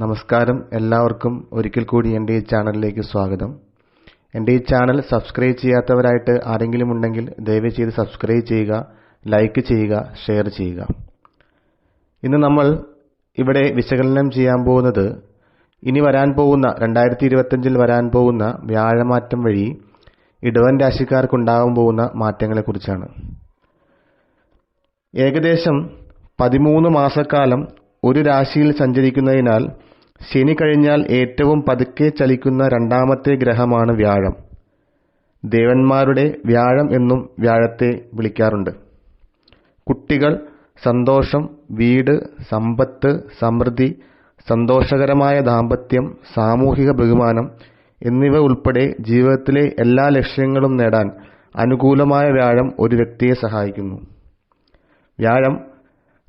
നമസ്കാരം. എല്ലാവർക്കും ഒരിക്കൽ കൂടി എന്റെ ഈ ചാനലിലേക്ക് സ്വാഗതം. എന്റെ ഈ ചാനൽ സബ്സ്ക്രൈബ് ചെയ്യാത്തവരായിട്ട് ആരെങ്കിലും ഉണ്ടെങ്കിൽ ദയവ് ചെയ്ത് സബ്സ്ക്രൈബ് ചെയ്യുക ലൈക്ക് ചെയ്യുക ഷെയർ ചെയ്യുക. ഇന്ന് നമ്മൾ ഇവിടെ വിശകലനം ചെയ്യാൻ പോകുന്നത് ഇനി വരാൻ പോകുന്ന രണ്ടായിരത്തി ഇരുപത്തഞ്ചിൽ വരാൻ പോകുന്ന വ്യാഴമാറ്റം വഴി ഇടവൻ രാശിക്കാർക്കുണ്ടാകാൻ പോകുന്ന മാറ്റങ്ങളെക്കുറിച്ചാണ്. ഏകദേശം പതിമൂന്ന് മാസക്കാലം ഒരു രാശിയിൽ സഞ്ചരിക്കുന്നതിനാൽ ശനി കഴിഞ്ഞാൽ ഏറ്റവും പതുക്കെ ചലിക്കുന്ന രണ്ടാമത്തെ ഗ്രഹമാണ് വ്യാഴം. ദേവന്മാരുടെ വ്യാഴം എന്നും വ്യാഴത്തെ വിളിക്കാറുണ്ട്. കുട്ടികൾ സന്തോഷം വീട് സമ്പത്ത് സമൃദ്ധി സന്തോഷകരമായ ദാമ്പത്യം സാമൂഹിക ബഹുമാനം എന്നിവ ഉൾപ്പെടെ ജീവിതത്തിലെ എല്ലാ ലക്ഷ്യങ്ങളും നേടാൻ അനുകൂലമായ വ്യാഴം ഒരു വ്യക്തിയെ സഹായിക്കുന്നു. വ്യാഴം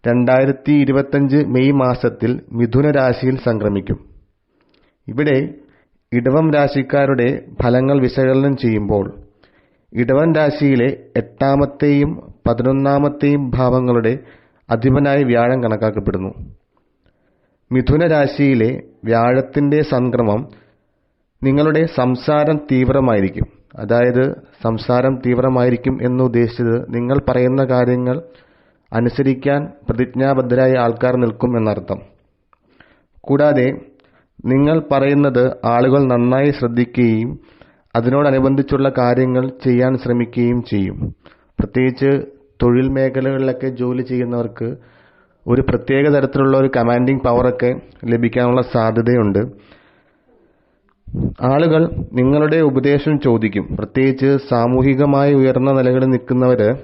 രണ്ടായിരത്തി ഇരുപത്തഞ്ച് മെയ് മാസത്തിൽ മിഥുന രാശിയിൽ സംക്രമിക്കും. ഇവിടെ ഇടവം രാശിക്കാരുടെ ഫലങ്ങൾ വിശകലനം ചെയ്യുമ്പോൾ ഇടവൻ രാശിയിലെ എട്ടാമത്തെയും പതിനൊന്നാമത്തെയും ഭാവങ്ങളുടെ അധിപനായി വ്യാഴം കണക്കാക്കപ്പെടുന്നു. മിഥുന രാശിയിലെ വ്യാഴത്തിന്റെ സംക്രമം നിങ്ങളുടെ സംസാരം തീവ്രമായിരിക്കും. അതായത് സംസാരം തീവ്രമായിരിക്കും എന്നുദ്ദേശിച്ചത് നിങ്ങൾ പറയുന്ന കാര്യങ്ങൾ അനുസരിക്കാൻ പ്രതിജ്ഞാബദ്ധരായ ആൾക്കാർ നിൽക്കും എന്നർത്ഥം. കൂടാതെ നിങ്ങൾ പറയുന്നത് ആളുകൾ നന്നായി ശ്രദ്ധിക്കുകയും അതിനോടനുബന്ധിച്ചുള്ള കാര്യങ്ങൾ ചെയ്യാൻ ശ്രമിക്കുകയും ചെയ്യും. പ്രത്യേകിച്ച് തൊഴിൽ മേഖലകളിലൊക്കെ ജോലി ചെയ്യുന്നവർക്ക് ഒരു പ്രത്യേക തരത്തിലുള്ള ഒരു കമാൻഡിങ് പവറൊക്കെ ലഭിക്കാനുള്ള സാധ്യതയുണ്ട്. ആളുകൾ നിങ്ങളുടെ ഉപദേശം ചോദിക്കും. പ്രത്യേകിച്ച് സാമൂഹികമായി ഉയർന്ന നിലകളിൽ നിൽക്കുന്നവർ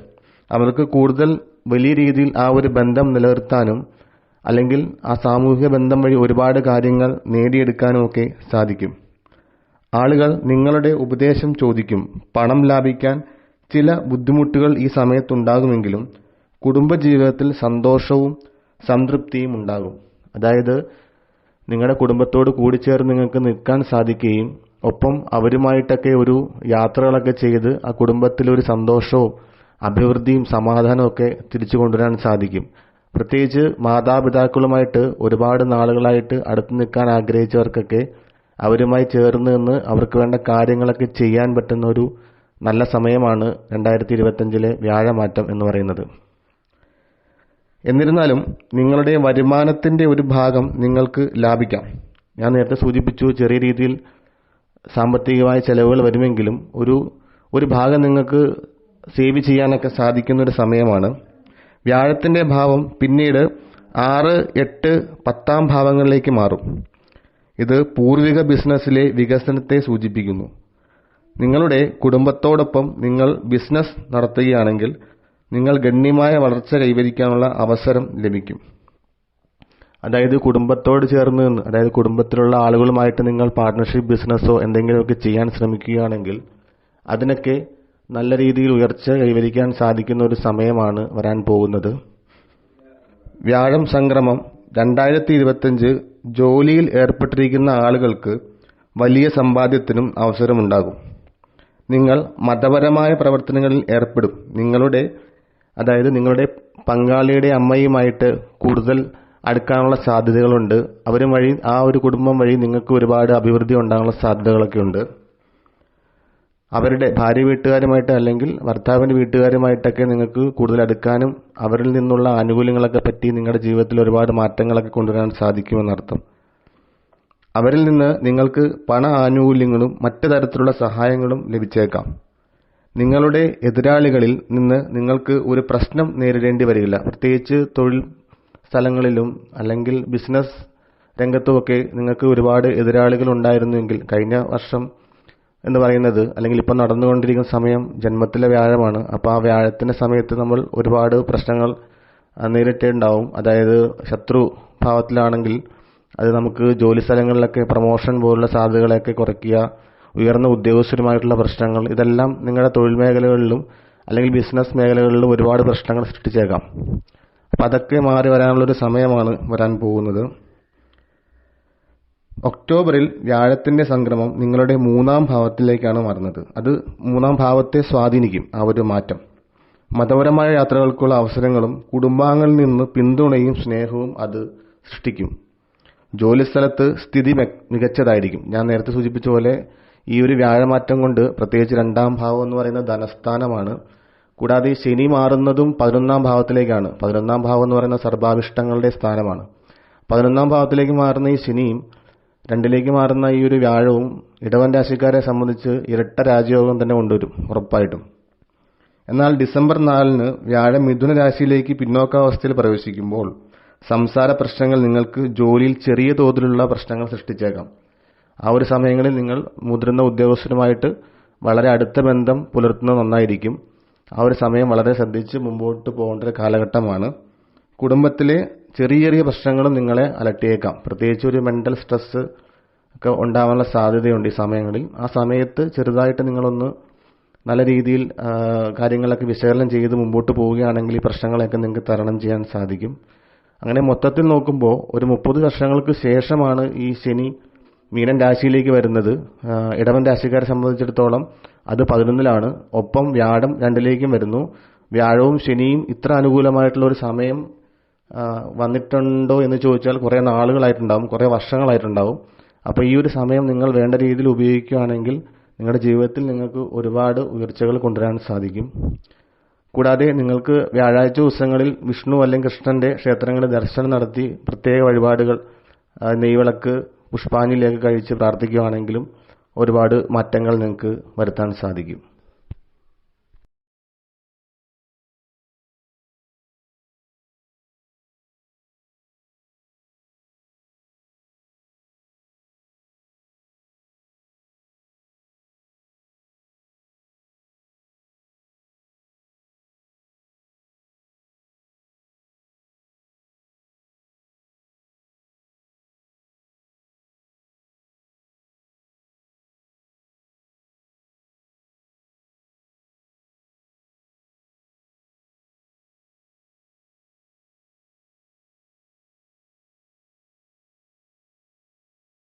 അവർക്ക് കൂടുതൽ വലിയ രീതിയിൽ ആ ഒരു ബന്ധം നിലനിർത്താനും അല്ലെങ്കിൽ ആ സാമൂഹിക ബന്ധം വഴി ഒരുപാട് കാര്യങ്ങൾ നേടിയെടുക്കാനും ഒക്കെ സാധിക്കും. ആളുകൾ നിങ്ങളുടെ ഉപദേശം ചോദിക്കും. പണം ലാഭിക്കാൻ ചില ബുദ്ധിമുട്ടുകൾ ഈ സമയത്തുണ്ടാകുമെങ്കിലും കുടുംബജീവിതത്തിൽ സന്തോഷവും സംതൃപ്തിയും ഉണ്ടാകും. അതായത് നിങ്ങളുടെ കുടുംബത്തോട് കൂടിച്ചേർന്ന് നിങ്ങൾക്ക് നിൽക്കാൻ സാധിക്കുകയും ഒപ്പം അവരുമായിട്ടൊക്കെ ഒരു യാത്രകളൊക്കെ ചെയ്ത് ആ കുടുംബത്തിലൊരു സന്തോഷവും അഭിവൃദ്ധിയും സമാധാനവും ഒക്കെ തിരിച്ചു കൊണ്ടുവരാൻ സാധിക്കും. പ്രത്യേകിച്ച് മാതാപിതാക്കളുമായിട്ട് ഒരുപാട് നാളുകളായിട്ട് അടുത്ത് നിൽക്കാൻ ആഗ്രഹിച്ചവർക്കൊക്കെ അവരുമായി ചേർന്ന് നിന്ന് അവർക്ക് വേണ്ട കാര്യങ്ങളൊക്കെ ചെയ്യാൻ പറ്റുന്ന ഒരു നല്ല സമയമാണ് രണ്ടായിരത്തി ഇരുപത്തഞ്ചിലെ വ്യാഴമാറ്റം എന്ന് പറയുന്നത്. എന്നിരുന്നാലും നിങ്ങളുടെ വരുമാനത്തിന്റെ ഒരു ഭാഗം നിങ്ങൾക്ക് ലാഭിക്കാം. ഞാൻ നേരത്തെ സൂചിപ്പിച്ചു ചെറിയ രീതിയിൽ സാമ്പത്തികമായ ചെലവുകൾ വരുമെങ്കിലും ഒരു ഒരു ഭാഗം നിങ്ങൾക്ക് സേവ് ചെയ്യാനൊക്കെ സാധിക്കുന്ന ഒരു സമയമാണ്. വ്യാഴത്തിന്റെ ഭാവം പിന്നീട് ആറ് എട്ട് പത്താം ഭാവങ്ങളിലേക്ക് മാറും. ഇത് പൂർവിക ബിസിനസ്സിലെ വികസനത്തെ സൂചിപ്പിക്കുന്നു. നിങ്ങളുടെ കുടുംബത്തോടൊപ്പം നിങ്ങൾ ബിസിനസ് നടത്തുകയാണെങ്കിൽ നിങ്ങൾ ഗണ്യമായ വളർച്ച കൈവരിക്കാനുള്ള അവസരം ലഭിക്കും. അതായത് കുടുംബത്തോട് ചേർന്ന് നിന്ന് അതായത് കുടുംബത്തിലുള്ള ആളുകളുമായിട്ട് നിങ്ങൾ പാർട്ട്ണർഷിപ്പ് ബിസിനസ്സോ എന്തെങ്കിലുമൊക്കെ ചെയ്യാൻ ശ്രമിക്കുകയാണെങ്കിൽ അതിനൊക്കെ നല്ല രീതിയിൽ ഉയർച്ച കൈവരിക്കാൻ സാധിക്കുന്ന ഒരു സമയമാണ് വരാൻ പോകുന്നത്. വ്യാഴം സംക്രമം രണ്ടായിരത്തി ഇരുപത്തഞ്ച് ജോലിയിൽ ഏർപ്പെട്ടിരിക്കുന്ന ആളുകൾക്ക് വലിയ സമ്പാദ്യത്തിനും അവസരമുണ്ടാകും. നിങ്ങൾ മതപരമായ പ്രവർത്തനങ്ങളിൽ ഏർപ്പെടും. നിങ്ങളുടെ അതായത് നിങ്ങളുടെ പങ്കാളിയുടെ അമ്മയുമായിട്ട് കൂടുതൽ അടുക്കാനുള്ള സാധ്യതകളുണ്ട്. അവരും വഴി ആ ഒരു കുടുംബം വഴി നിങ്ങൾക്ക് ഒരുപാട് അഭിവൃദ്ധി ഉണ്ടാകാനുള്ള സാധ്യതകളൊക്കെ ഉണ്ട് അവരുടെ ഭാര്യ വീട്ടുകാരുമായിട്ട് അല്ലെങ്കിൽ ഭർത്താവിന്റെ വീട്ടുകാരുമായിട്ടൊക്കെ നിങ്ങൾക്ക് കൂടുതൽ അടുക്കാനും അവരിൽ നിന്നുള്ള ആനുകൂല്യങ്ങളൊക്കെ പറ്റി നിങ്ങളുടെ ജീവിതത്തിൽ ഒരുപാട് മാറ്റങ്ങളൊക്കെ കൊണ്ടുവരാൻ സാധിക്കുമെന്നർത്ഥം അവരിൽ നിന്ന് നിങ്ങൾക്ക് പണ ആനുകൂല്യങ്ങളും മറ്റു തരത്തിലുള്ള സഹായങ്ങളും ലഭിച്ചേക്കാം. നിങ്ങളുടെ എതിരാളികളിൽ നിന്ന് നിങ്ങൾക്ക് ഒരു പ്രശ്നം നേരിടേണ്ടി വരില്ല. പ്രത്യേകിച്ച് തൊഴിൽ സ്ഥലങ്ങളിലും അല്ലെങ്കിൽ ബിസിനസ് രംഗത്തുമൊക്കെ നിങ്ങൾക്ക് ഒരുപാട് എതിരാളികൾ ഉണ്ടായിരുന്നുവെങ്കിൽ കഴിഞ്ഞ വർഷം എന്ന് പറയുന്നത് അല്ലെങ്കിൽ ഇപ്പം നടന്നുകൊണ്ടിരിക്കുന്ന സമയം ജന്മത്തിലെ വ്യാഴമാണ്. അപ്പോൾ ആ വ്യാഴത്തിന്റെ സമയത്ത് നമ്മൾ ഒരുപാട് പ്രശ്നങ്ങൾ നേരിട്ടുണ്ടാവും അതായത് ശത്രു ഭാവത്തിലാണെങ്കിൽ അത് നമുക്ക് ജോലി സ്ഥലങ്ങളിലൊക്കെ പ്രൊമോഷൻ പോലുള്ള സാധ്യതകളെയൊക്കെ കുറയ്ക്കുക ഉയർന്ന ഉദ്യോഗസ്ഥരുമായിട്ടുള്ള പ്രശ്നങ്ങൾ ഇതെല്ലാം നിങ്ങളുടെ തൊഴിൽ മേഖലകളിലും അല്ലെങ്കിൽ ബിസിനസ് മേഖലകളിലും ഒരുപാട് പ്രശ്നങ്ങൾ സൃഷ്ടിച്ചേക്കാം. അപ്പം അതൊക്കെ മാറി വരാനുള്ളൊരു സമയമാണ് വരാൻ പോകുന്നത്. ഒക്ടോബറിൽ വ്യാഴത്തിന്റെ സംക്രമം നിങ്ങളുടെ മൂന്നാം ഭാവത്തിലേക്കാണ് മാറുന്നത്. അത് മൂന്നാം ഭാവത്തെ സ്വാധീനിക്കും. ആ ഒരു മാറ്റം. മതപരമായ യാത്രകൾക്കുള്ള അവസരങ്ങളും കുടുംബാംഗങ്ങളിൽ നിന്ന് പിന്തുണയും സ്നേഹവും അത് സൃഷ്ടിക്കും. ജോലിസ്ഥലത്ത് സ്ഥിതി മികച്ചതായിരിക്കും. ഞാൻ നേരത്തെ സൂചിപ്പിച്ച പോലെ ഈ ഒരു വ്യാഴമാറ്റം കൊണ്ട് പ്രത്യേകിച്ച് രണ്ടാം ഭാവം എന്ന് പറയുന്ന ധനസ്ഥാനമാണ്. കൂടാതെ ശനി മാറുന്നതും പതിനൊന്നാം ഭാവത്തിലേക്കാണ്. പതിനൊന്നാം ഭാവം എന്ന് പറയുന്ന സർവാഭിഷ്ടങ്ങളുടെ സ്ഥാനമാണ്. പതിനൊന്നാം ഭാവത്തിലേക്ക് മാറുന്ന ഈ ശനിയും രണ്ടിലേക്ക് മാറുന്ന ഈ ഒരു വ്യാഴവും ഇടവൻ രാശിക്കാരെ സംബന്ധിച്ച് ഇരട്ട രാജയോഗം തന്നെ കൊണ്ടുവരും ഉറപ്പായിട്ടും. എന്നാൽ ഡിസംബർ നാലിന് വ്യാഴം മിഥുന രാശിയിലേക്ക് പിന്നോക്കാവസ്ഥയിൽ പ്രവേശിക്കുമ്പോൾ സംസാര പ്രശ്നങ്ങൾ നിങ്ങൾക്ക് ജോലിയിൽ ചെറിയ തോതിലുള്ള പ്രശ്നങ്ങൾ സൃഷ്ടിച്ചേക്കാം. ആ ഒരു സമയങ്ങളിൽ നിങ്ങൾ മുതിർന്ന ഉദ്യോഗസ്ഥരുമായിട്ട് വളരെ അടുത്ത ബന്ധം പുലർത്തുന്നത് നന്നായിരിക്കും. ആ ഒരു സമയം വളരെ ശ്രദ്ധിച്ച് മുമ്പോട്ട് പോകേണ്ട ഒരു കാലഘട്ടമാണ്. കുടുംബത്തിലെ ചെറിയ ചെറിയ പ്രശ്നങ്ങളും നിങ്ങളെ അലട്ടിയേക്കാം. പ്രത്യേകിച്ച് ഒരു മെന്റൽ സ്ട്രെസ് ഒക്കെ ഉണ്ടാവാനുള്ള സാധ്യതയുണ്ട് ഈ സമയങ്ങളിൽ. ആ സമയത്ത് ചെറുതായിട്ട് നിങ്ങളൊന്ന് നല്ല രീതിയിൽ കാര്യങ്ങളൊക്കെ വിശകലനം ചെയ്ത് മുമ്പോട്ട് പോവുകയാണെങ്കിൽ ഈ പ്രശ്നങ്ങളെയൊക്കെ നിങ്ങൾക്ക് തരണം ചെയ്യാൻ സാധിക്കും. അങ്ങനെ മൊത്തത്തിൽ നോക്കുമ്പോൾ ഒരു മുപ്പത് വർഷങ്ങൾക്ക് ശേഷമാണ് ഈ ശനി മീനൻ രാശിയിലേക്ക് വരുന്നത്. ഇടവൻ രാശിക്കാരെ സംബന്ധിച്ചിടത്തോളം അത് പതിനൊന്നിലാണ്. ഒപ്പം വ്യാഴം രണ്ടിലേക്കും വരുന്നു. വ്യാഴവും ശനിയും ഇത്ര അനുകൂലമായിട്ടുള്ള ഒരു സമയം വന്നിട്ടുണ്ടോ എന്ന് ചോദിച്ചാൽ കുറേ നാളുകളായിട്ടുണ്ടാവും കുറേ വർഷങ്ങളായിട്ടുണ്ടാവും. അപ്പോൾ ഈ ഒരു സമയം നിങ്ങൾ വേണ്ട രീതിയിൽ ഉപയോഗിക്കുകയാണെങ്കിൽ നിങ്ങളുടെ ജീവിതത്തിൽ നിങ്ങൾക്ക് ഒരുപാട് ഉയർച്ചകൾ കൊണ്ടുവരാൻ സാധിക്കും. കൂടാതെ നിങ്ങൾക്ക് വ്യാഴാഴ്ച ദിവസങ്ങളിൽ വിഷ്ണു അല്ലെങ്കിൽ കൃഷ്ണന്റെ ക്ഷേത്രങ്ങളിൽ ദർശനം നടത്തി പ്രത്യേക വഴിപാടുകൾ നെയ്വിളക്ക് പുഷ്പാഞ്ജലിയൊക്കെ കഴിച്ച് പ്രാർത്ഥിക്കുകയാണെങ്കിലും ഒരുപാട് മാറ്റങ്ങൾ നിങ്ങൾക്ക് വരുത്താൻ സാധിക്കും.